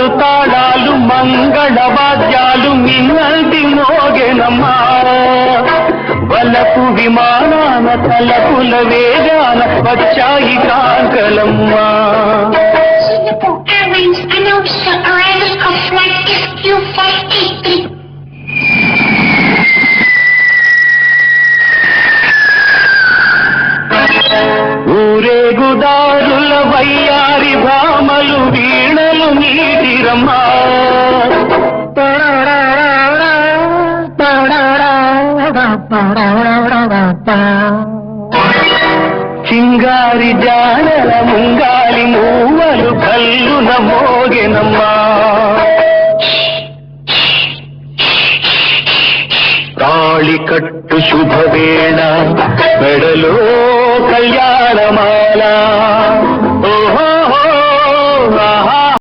మేళాలు తాళాలు మంగళ వాద్యాలు మిన్నది మోగెనమ్మా. వలపు విమానాన తలపుల వేగాన వచ్చాయి కాంకలమ్మా నీటిరమ్మా చింగారి జానల ముంగాలి మూవలు కల్లున మోగెనమ్మా తాళి కట్టు శుభవేళ మెడలో కళ్యాణమాలా.